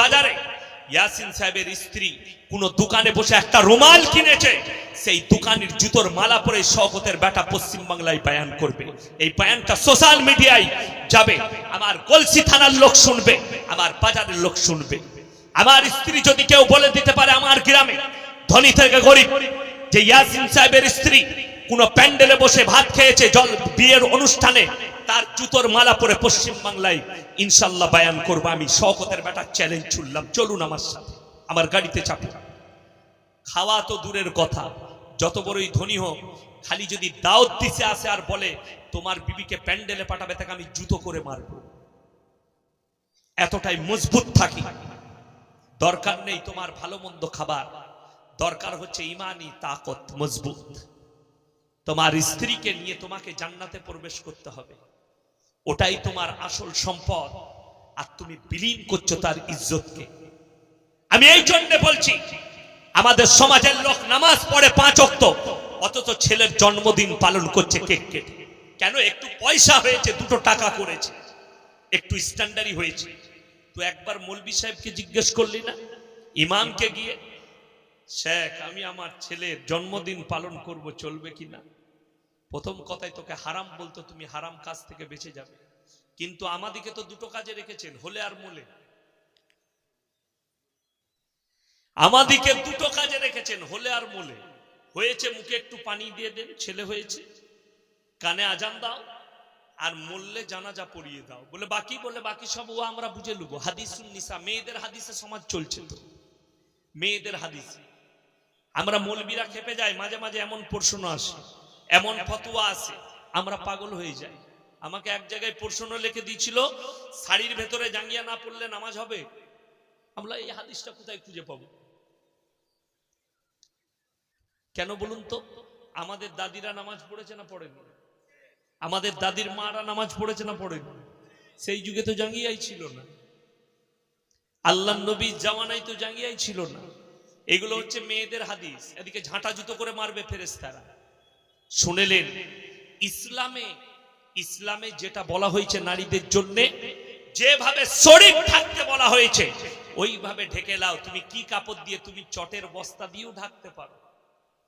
বাজারে? ইয়াসিন সাহেবের স্ত্রী কোন দোকানে বসে একটা রুমাল কিনেছে, সেই দোকানের জুতোর মালা পরে শওকতের বেটা পশ্চিম বাংলায় বায়ান করবে। এই বায়ানটা সোশ্যাল মিডিয়ায় যাবে, আমার কলসি থানার লোক শুনবে, আমার বাজারের লোক শুনবে। আমার স্ত্রী যদি কেউ বলে দিতে পারে আমার গ্রামে, ধনী থেকে গরিব, যে ইয়াসিন সাহেবের স্ত্রী কোন প্যান্ডেলে বসে ভাত খেয়েছে জল বিয়ের অনুষ্ঠানে তার জুতোর মালা পরে পশ্চিম বাংলায় ইনশাল্লাহ বায়ান করব আমি। শওকতের বেটা চ্যালেঞ্জ ছুড়লাম চলুন আমার সাথে। আমার গাড়িতে চাপো। খাওয়া তো দূরের কথা। যত বড়ই ধনী হোক, খালি যদি দাওয়াত দিতে আসে আর বলে, তোমার বিবিকে প্যান্ডেলে পাঠাবে, তাকে আমি জুতো করে মারব। এতটাই মজবুত থাকি। দরকার নেই তোমার ভালো মন্দ খাবার। দরকার হচ্ছে ইমানি তাকত মজবুত। তোমার স্ত্রীকে নিয়ে তোমাকে জান্নাতে প্রবেশ করতে হবে। ওটাই তোমার আসল সম্পদ। আর তুমি বিলীন করছ তার ইজ্জতকে। আমি এই জন্য বলছি, আমাদের সমাজের লোক নামাজ পড়ে পাঁচ অক্ত অথচ ছেলের জন্মদিন পালন করছে কেক কেটে। কেন? একটু পয়সা হয়েছে, দুটো টাকা করেছে। একটু স্ট্যান্ডার্ডই হয়েছে। তো একবার মৌলবি সাহেবকে জিজ্ঞেস করলি না? ইমামকে গিয়ে, শেখ, আমি আমার ছেলের জন্মদিন পালন করব, চলবে কি না প্রথম কথায় তোকে হারাম বলতো, তুমি হারাম কাজ থেকে বেঁচে যাবে। কিন্তু আমাদিকে তো দুটো কাজে রেখেছেন, হলে আর মোলে। আমাদিকে দুটো কাজে রেখেছেন, হলে আর মোলে। হয়েছে মুখে একটু পানি দিয়ে দেন, ছেলে হয়েছে। কানে আজান দাও, আর মরলে জানাজা পড়িয়ে দাও। বলে, বাকি বলে, বাকি সব ও আমরা বুঝে নেব হাদিস নিসা, মেয়েদের হাদিসে সমাজ চলছে তো। মেয়েদের হাদিসে। আমরা মৌলবীরা খেপে যাই মাঝে মাঝে এমন প্রশ্ন আসে। এমন ফতুয়া আছে, আমরা পাগল হয়ে যাই। আমাকে এক জায়গায় প্রশ্ন লিখে দিয়েছিল, শাড়ির ভেতরে জাঙ্গিয়া না পড়লে নামাজ হবে? আমরা এই হাদিসটা কোথায় খুঁজে পাব? কেন বলুন তো? আমাদের দাদিরা নামাজ পড়েছে না পড়েনি? আমাদের দাদির মারা নামাজ পড়েছে না পড়েনি? সেই যুগে তো জাঙ্গিয়াই ছিল না। আল্লাহ নবী জামানাই তো জাঙ্গিয়াই ছিল না। এগুলো হচ্ছে মেয়েদের হাদিস। এদিকে ঝাঁটা জুতো করে মারবে ফেরেস্তারা শুনেলেন, ইসলামে ইসলামে যেটা বলা হয়েছে নারীদের জন্য, যেভাবে শরীর থাকতে বলা হয়েছে, ওইভাবে ঢেকে লাও, তুমি কি কাপড় দিয়ে তুমি চটের বস্তা দিয়েও ঢাকতে পারো।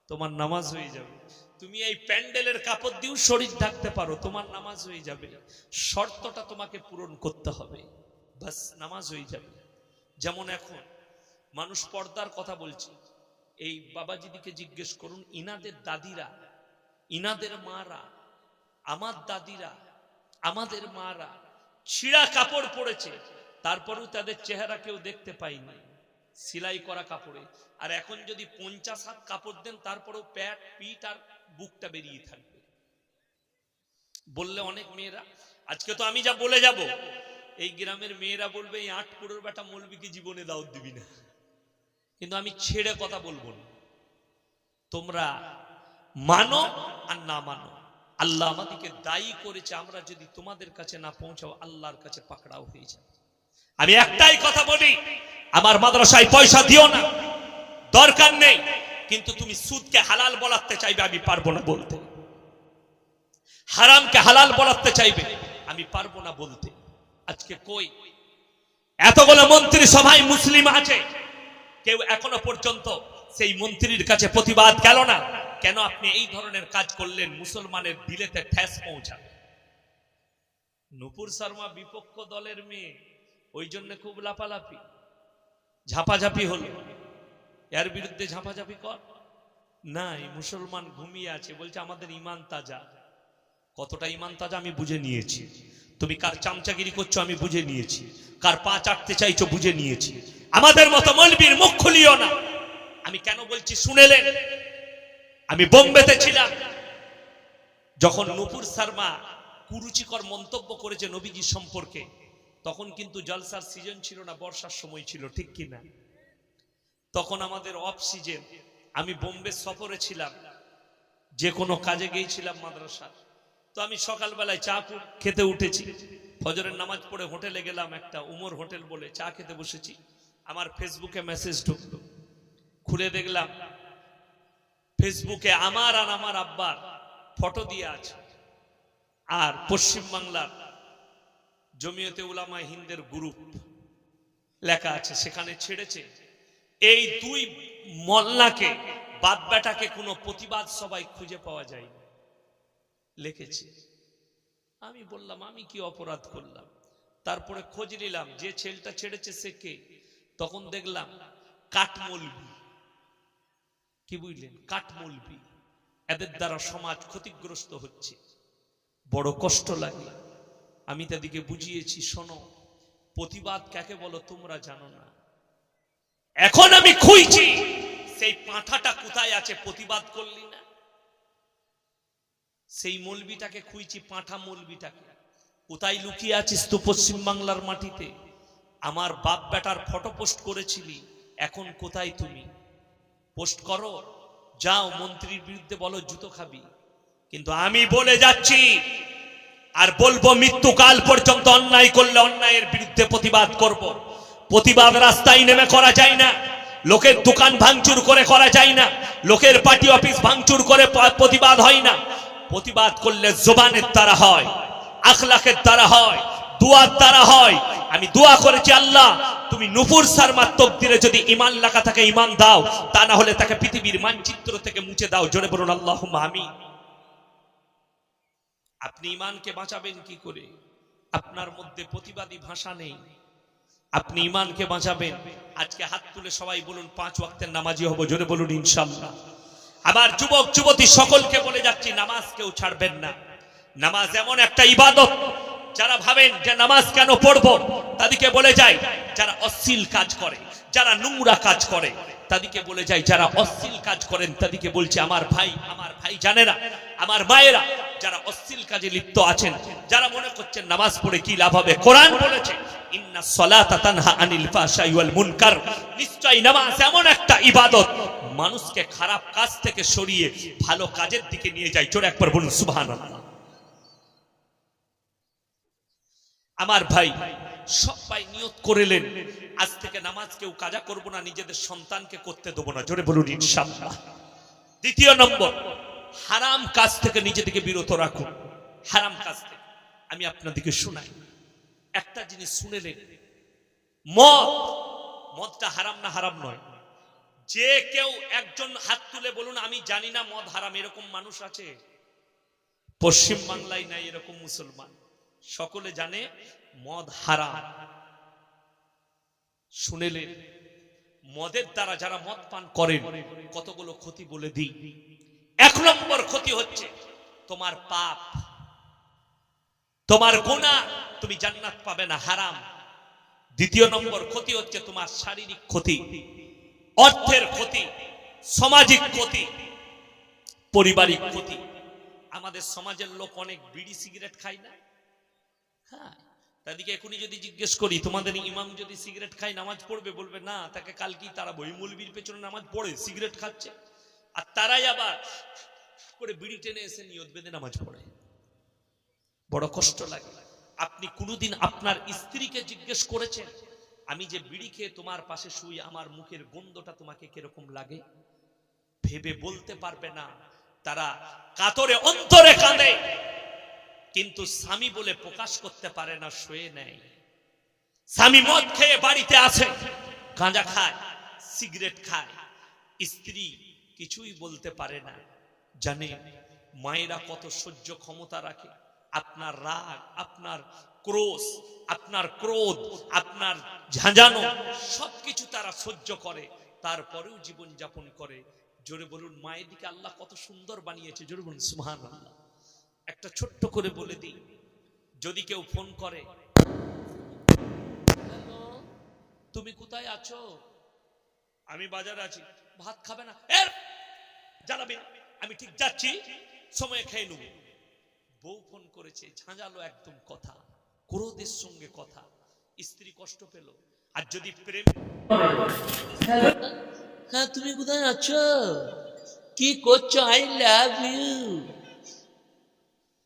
তোমার নামাজ হয়ে যাবে। তুমি এই প্যান্ডেলের কাপড় দিয়েও শরীর ঢাকতে পারো, তোমার নামাজ হয়ে যাবে। শর্তটা তোমাকে পূরণ করতে হবে। বাস, নামাজ হয়ে যাবে। যেমন এখন, মানুষ পর্দার কথা বলছে। এই বাবাজিদিকে জিজ্ঞেস করুন, ইনাদের দাদিরা ইনাদের মারা, আমার দাদিরা, আমাদের মারা, ছিঁড়া কাপড় পরেছে তারপরেও তাদের চেহারা কেউ দেখতে পাইনি সেলাই করা কাপড়ে। আর এখন যদি পঞ্চাশ হাত কাপড় দেন, তারপরেও প্যাট, পিঠ আর বুকটা বেরিয়ে থাকবে। বললে অনেক মেয়েরা, আজকে তো আমি যা বলে যাব, এই গ্রামের মেয়েরা বলবে, এই আট পুরোর বেটা মৌলবিকে জীবনে দাওয়াত দিবি না। কিন্তু আমি ছেড়ে কথা বলব না। তোমরা মানো আর না মানো। আল্লাহ আমাদেরকে দায়ী করেছে, আমরা যদি তোমাদের কাছে না পৌঁছাও, আল্লাহর কাছে পাকড়াও হয়ে যাবে। আমি একটাই কথা বলি, আমার মাদ্রাসায় পয়সা দিও না, দরকার নেই, কিন্তু তুমি সুদকে হালাল বলাতে চাইবে, আমি পারব না বলতে। হারামকে হালাল বলাতে চাইবে, আমি পারব না বলতে। আজকে কই? এতগুলো মন্ত্রী সভায় মুসলিম আছে, কেউ এখনও পর্যন্ত সেই মন্ত্রীর কাছে প্রতিবাদ গেল না। কেন আপনি এই ধরনের কাজ করলেন? মুসলমানের দিলেতে ঠেস পৌঁছাবে। নুপুর শর্মা বিপক্ষ দলের মেয়ে, ওই জন্য খুব লাপালাপি ঝাপাঝাপি হলো। এর বিরুদ্ধে ঝাপাঝাপি কর। নাই, মুসলমান ঘুমিয়ে আছে, বলছে আমাদের ইমান তাজা। কতটা ইমান তাজা আমি বুঝে নিয়েছি। তুমি কার চামচাগিরি করছ আমি বুঝে নিয়েছি। কার পা চাটতে চাইছো বুঝে নিয়েছি। আমাদের মতো মলবির মুখ খুলিও না। আমি কেন বলছি শুনেলেন আমি বোম্বেতে ছিলাম। যখন নুপুর শর্মা কুরুচিকর মন্তব্য করেছে নবীজি সম্পর্কে, তখন কিন্তু জলসার সিজন ছিল না, বর্ষার সময় ছিল, ঠিক কি না? তখন আমাদের অফ সিজন আমি বোম্বে সফরে ছিলাম, যে কোনো কাজে গিয়েছিলাম মাদ্রাসা তো আমি সকালবেলায় চা খেতে উঠেছি। ফজরের নামাজ পড়ে হোটেলে গেলাম, একটা উমর হোটেল বলে চা খেতে বসেছি। আমার ফেসবুকে মেসেজ ঢুকলো। খুলে দেখলাম ফেসবুকে আমার আর আমার আব্বার ফটো দিয়ে আছে। আর পশ্চিম বাংলার জমিয়তে উলামা হিন্দের গ্রুপ লেখা আছে, সেখানে ছেড়েছে, এই দুই মল্লাকে বাপ বেটাকে কোনো প্রতিবাদ সবাই খুঁজে পাওয়া যায় লিখেছে। আমি বললাম, আমি কি অপরাধ করলাম? তারপরে খোঁজ নিলাম, যে ছেলেটা ছেড়েছে সে কে? তখন দেখলাম কাঠমলবি কি বুঝলেন? কাঠমলবি। এদের দ্বারা সমাজ ক্ষতিগ্রস্ত হচ্ছে। বড় কষ্ট লাগে। আমি তাদেরকে বুঝিয়েছি, শোনো, প্রতিবাদ কাকে বলো তোমরা জানো না। এখন আমি খুঁজছি, সেই পাঁঠাটা কোথায় আছে প্রতিবাদ করলি না? সেই মলবিটাকে খুঁজছি, পাঁঠা মলবিটাকে। কোথায় লুকিয়ে আছিস তো পশ্চিম বাংলার মাটিতে? আমার বাপ বেটার ফটো পোস্ট করেছিলি, এখন কোথায় তুমি? পোস্ট করো, যাও মন্ত্রীর বিরুদ্ধে বলো, জুতো খাবি কিন্তু আমি বলে যাচ্ছি, আর বলব মৃত্যুকাল পর্যন্ত অন্যায় করলে অন্যায়ের বিরুদ্ধে প্রতিবাদ করব। প্রতিবাদ রাস্তায় নেমে করা যায় না, লোকের দোকান ভাঙচুর করে করা যায় না, লোকের পার্টি অফিস ভাঙচুর করে প্রতিবাদ হয় না প্রতিবাদ করলে জোবানের দ্বারা হয় আখলাখের দ্বারা হয় দুয়ার দ্বারা হয়। আমি দোয়া করেছি, আল্লাহ, তুমি নুপুর সারমার তকদিরে যদি ইমান লেখা থাকে ইমান দাও। তা না হলে তাকে পৃথিবীর মানচিত্র থেকে মুছে দাও। জোরে বলুন আল্লাহ আমি আপনি ইমানকে বাঁচাবেন কি করে? আপনার মধ্যে প্রতিবাদী ভাষা নেই। আপনি ইমানকে বাঁচাবেন। আজকে হাত তুলে সবাই বলুন, পাঁচ ওয়াক্তের নামাজি হব। জোরে বলুন ইনশাল্লাহ আবার যুবক, যুবতী সকলকে বলে যাচ্ছি, নামাজ কেউ ছাড়বেন না। নামাজ এমন একটা ইবাদত যারা যে নামাজ কেন পড়ব? তাদেরকে বলে যায়, যারা অশ্লীল কাজ করে, যারা নোংরা কাজ করে, তাদেরকে বলে যায়, যারা অশ্লীল কাজ করেন, তাদেরকে বলছে, আমার ভাই আমার ভাই জানে না, আমার মায়েরা যারা অশ্লীল কাজে লিপ্ত আছেন, যারা মনে করছেন নামাজ পড়ে কি লাভ হবে? কোরআন বলেছে, ইন্না সলাতা তানহা আনিল ফাহশাই ওয়াল মুনকার। নিশ্চয়ই নামাজ এমন একটা ইবাদত, মানুষকে খারাপ কাজ থেকে সরিয়ে ভালো কাজের দিকে নিয়ে যায়। চোর একবার বলুন, সুবহানাল্লাহ। আমার ভাই সবাই নিয়ত করেলেন, আজ থেকে নামাজ কেউ কাজা করব না, নিজেদের সন্তানকে করতে দেবো না। জোরে বলুন, ইনশাআল্লাহ। দ্বিতীয় নম্বর, হারাম কাজ থেকে নিজেদেরকে বিরত রাখুন হারাম কাজ থেকে। আমি আপনাদেরকে শোনাই। একটা জিনিস শুনেলেন, মদ, মদটা হারাম না হারাম নয়। যে কেউ একজন হাত তুলে বলুন, আমি জানি না মদ হারাম, এরকম মানুষ আছে? পশ্চিম বাংলায় নাই, এরকম মুসলমান। সকলে জানে মদ হারাম। শুনেলেন মদের দ্বারা যারা মদ পান করেন, কতগুলো ক্ষতি বলে দিই। এক নম্বর ক্ষতি হচ্ছে তোমার পাপ। তোমার গোনা তুমি জান্নাত পাবে না, হারাম। দ্বিতীয় নম্বর ক্ষতি হচ্ছে তোমার শারীরিক ক্ষতি, অর্থের ক্ষতি, সামাজিক ক্ষতি, পারিবারিক ক্ষতি। আমাদের সমাজের লোক অনেক বিড়ি সিগারেট খায় না? হ্যাঁ। তাদেরকে এখনই যদি জিজ্ঞেস করি, তোমাদের ইমাম যদি সিগারেট খায়, নামাজ পড়বে? বলবে, না, তাকে তারা পেছনে নামাজ পড়ে, সিগারেট খাচ্ছে। আর তারাই আবার করে বিড়ি টেনে এসে নিয়ত বেঁধে নামাজ পড়ে। বড় কষ্ট লাগে। আপনি কোনোদিন আপনার স্ত্রীকে জিজ্ঞেস করেছেন, আমি যে বিড়ি খেয়ে তোমার পাশে শুই, আমার মুখের গন্ধটা তোমাকে কীরকম লাগে? ভেবে বলতে পারবে না। তারা কাতরে অন্তরে কাঁদে। কিন্তু স্বামী বলে প্রকাশ করতে পারে না, শুয়ে নেয় স্বামী মদ খেয়ে বাড়িতে আসে, গাঁজা খায়, সিগারেট খায়। স্ত্রী কিছুই বলতে পারে না, জানে মায়েরা কত সহ্য ক্ষমতা রাখে। আপনার রাগ, আপনার ক্রোশ, আপনার ক্রোধ, আপনার ঝাঁঝানো, সবকিছু তারা সহ্য করে। তারপরেও জীবন যাপন করে। জোরে বলুন, মায়ের দিকে আল্লাহ কত সুন্দর বানিয়েছে। জোরে বলুন সুহান আল্লাহ একটা ছোট্ট করে বলে দিই, যদি কেউ ফোন করে তুমি কোথায় আছো? আমি বাজারে আছি। ভাত খাবে না? জানাবি। আমি ঠিক যাচ্ছি, সময় খেয়ে নেব। বউ ফোন করেছে, ঝাঁঝালো একদম কথা, ক্রোধের সঙ্গে কথা। স্ত্রী কষ্ট পেল, আর যদি প্রেম হ্যাঁ তুমি কোথায় আছো? কি করছ? আই লাভ ইউ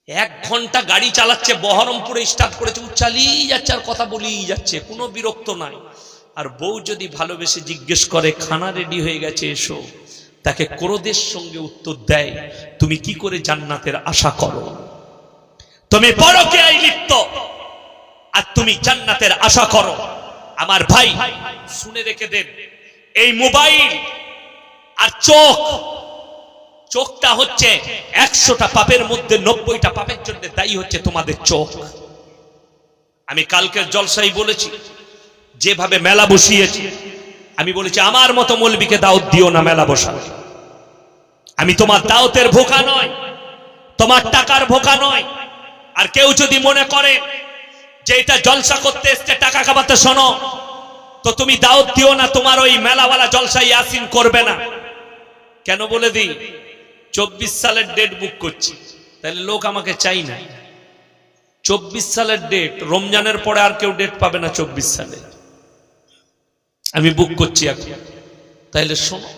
এক ঘণ্টা গাড়ি চালাচ্ছে, বহরমপুরে স্টার্ট করেছে, ও চালিয়ে যাচ্ছে আর কথা বলেই যাচ্ছে, কোনো বিরক্ত নাই। আর বউ যদি ভালোবেসে জিজ্ঞেস করে, খানা রেডি হয়ে গেছে, এসো। তাকে ক্রোধের সঙ্গে উত্তর দেয়, তুমি কি করে জান্নাতের আশা করো? তুমি পরকে আই লিপ্ত, আর তুমি জান্নাতের আশা করো। আমার ভাই, শুনে রেখে দেন এই মোবাইল আর চোখ চোখটা হচ্ছে একশোটা পাপের মধ্যে নব্বইটা পাপের জন্য দায়ী হচ্ছে তোমাদের চোখ। আমি কালকের জলসাই বলেছি, যেভাবে মেলা বসিয়েছি, আমি বলেছি, আমার মতো মৌলবীকে দাওয়াত দিও না মেলা বসা আমি তোমার দাওতের ভোকা নয়, তোমার টাকার ভোকা নয়। আর কেউ যদি মনে করে যে এটা জলসা করতে এসছে, টাকা কামাতে শোনো, তো তুমি দাওয়াত দিও না, তোমার ওই মেলাওয়ালা জলসা ইয়াসিন করবে না। কেন বলে দিই? চব্বিশ সালের ডেট বুক করছি। তাহলে লোক আমাকে চাই না। চব্বিশ সালের ডেট রমজানের পরে আর কেউ ডেট পাবে না চব্বিশ সালে। আমি বুক করছি এখন। তাইলে শোনো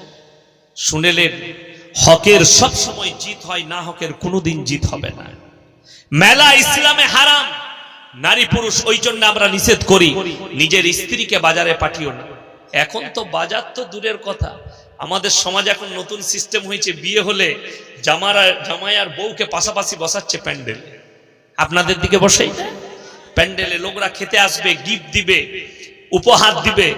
শুনেলেন হকের সব সময় জিত হয়, না হকের কোনোদিন জিত হবে না। মেলা ইসলামে হারাম। নারী পুরুষ, ওই জন্য আমরা নিষেধ করি, নিজের স্ত্রীকে বাজারে পাঠিও না। এখন তো বাজার তো দূরের কথা। আমাদের সমাজে এখন নতুন সিস্টেম হয়েছে, বিয়ে হলে জামারা জামাই আর বউকে পাশাপাশি বসাচ্ছে প্যান্ডেল। আপনাদের দিকে বসেই? প্যান্ডেলে লোকরা খেতে আসবে, গিফট দিবে, উপহার দিবে।